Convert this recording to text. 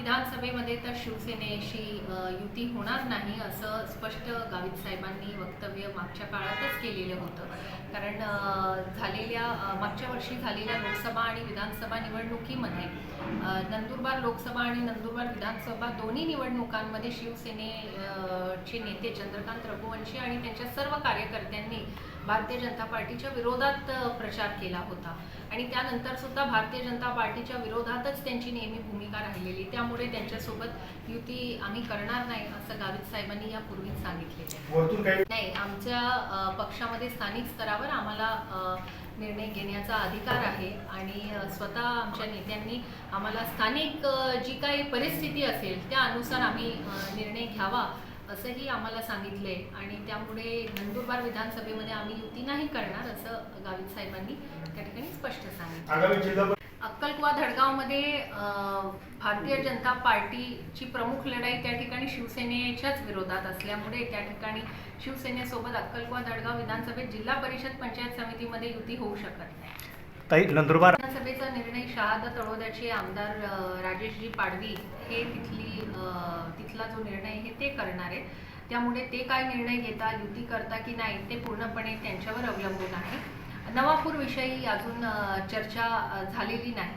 विधानसभेमध्ये तर शिवसेनेशी युती होणार नाही असं स्पष्ट गावित साहेबांनी वक्तव्य मागच्या काळातच केलेलं होतं. कारण झालेल्या मागच्या वर्षी झालेल्या लोकसभा आणि विधानसभा निवडणुकीमध्ये नंदुरबार लोकसभा आणि नंदुरबार विधानसभा दोन्ही निवडणुकांमध्ये शिवसेने चे नेते चंद्रकांत रघुवंशी आणि त्यांच्या सर्व कार्यकर्त्यांनी भारतीय जनता पार्टीच्या विरोधात प्रचार केला होता. आणि त्यानंतर सुद्धा भारतीय जनता पार्टीच्या विरोधातच त्यांची नेहमी भूमिका राहिलेली. त्यामुळे त्यांच्यासोबत युती आम्ही करणार नाही असं गावित साहेबांनी यापूर्वीच काही नाही आमच्या पक्षामध्ये स्थानिक स्तरावर आम्हाला निर्णय घेण्याचा अधिकार आहे. आणि स्वतः आमच्या नेत्यांनी आम्हाला स्थानिक जी काही परिस्थिती असेल त्या अनुसार आम्ही निर्णय घ्यावा असंही आम्हाला सांगितले आणि त्यामुळे नंदुरबार विधानसभेमध्ये आम्ही युती नाही करणार असं गावित साहेबांनी त्या ठिकाणी स्पष्ट सांगितलं. अक्कलकुवा धडगावमध्ये भारतीय जनता पार्टीची प्रमुख लढाई त्या ठिकाणी शिवसेनेच्याच विरोधात असल्यामुळे त्या ठिकाणी शिवसेनेसोबत अक्कलकुवा धडगाव विधानसभेत जिल्हा परिषद पंचायत समितीमध्ये युती होऊ शकत नाही. ताई नंदुरबार. विधानसभेचा निर्णय शहादा तळोद्याचे आमदार राजेशजी पाडवी हे तिथली तिथला जो निर्णय हे ते करणार आहेत. त्यामुळे ते काय निर्णय घेता युती करता की नाही ते पूर्णपणे त्यांच्यावर अवलंबून आहे. नवापूर विषयी अजून चर्चा झालेली नाही.